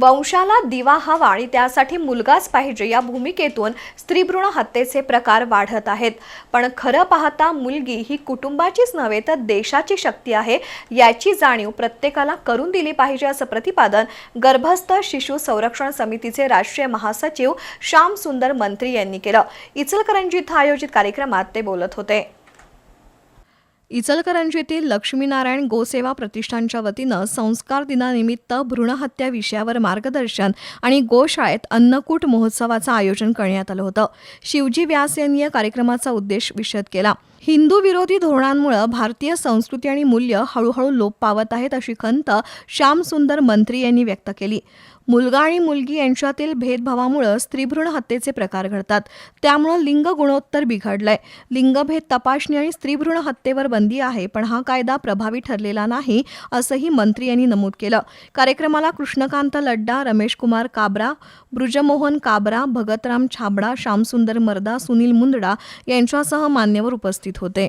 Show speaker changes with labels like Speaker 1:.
Speaker 1: वंशाला दिवा हवा आणि त्यासाठी मुलगाच पाहिजे या भूमिकेतून स्त्रीभ्रूण हत्येचे प्रकार वाढत आहेत. पण खरं पाहता मुलगी ही कुटुंबाचीच नव्हे तर देशाची शक्ती आहे याची जाणीव प्रत्येकाला करून दिली पाहिजे असं प्रतिपादन गर्भस्थ शिशु संरक्षण समितीचे राष्ट्रीय महासचिव श्याम सुंदर मंत्री यांनी केलं. इचलकरंजी इथं आयोजित कार्यक्रमात ते बोलत होते. इचलकरंजीतील लक्ष्मीनारायण गोसेवा प्रतिष्ठानच्या वतीनं संस्कार दिनानिमित्त भ्रूणहत्या विषयावर मार्गदर्शन आणि गोशाळेत अन्नकूट महोत्सवाचं आयोजन करण्यात आलं होतं. शिवजी व्यास यांनी या कार्यक्रमाचा उद्देश विशद केला. हिंदू विरोधी धोरणांमुळे भारतीय संस्कृती आणि मूल्य हळूहळू लोप पावत आहेत अशी खंत श्यामसुंदर मंत्री यांनी व्यक्त केली. मुलगा आणि मुलगी यांच्यातील भेदभावामुळे स्त्रीभ्रूण हत्येचे प्रकार घडतात. त्यामुळं लिंग गुणोत्तर बिघडलंय. लिंगभेद तपासणी आणि स्त्रीभ्रूण हत्येवर बंदी आहे पण हा कायदा प्रभावी ठरलेला नाही असंही मंत्री यांनी नमूद केलं. कार्यक्रमाला कृष्णकांत लड्डा रमेश कुमार काबरा ब्रुजमोहन काबरा भगतराम छाबडा श्यामसुंदर मर्दा सुनील मुंदडा यांच्यासह मान्यवर उपस्थित होते.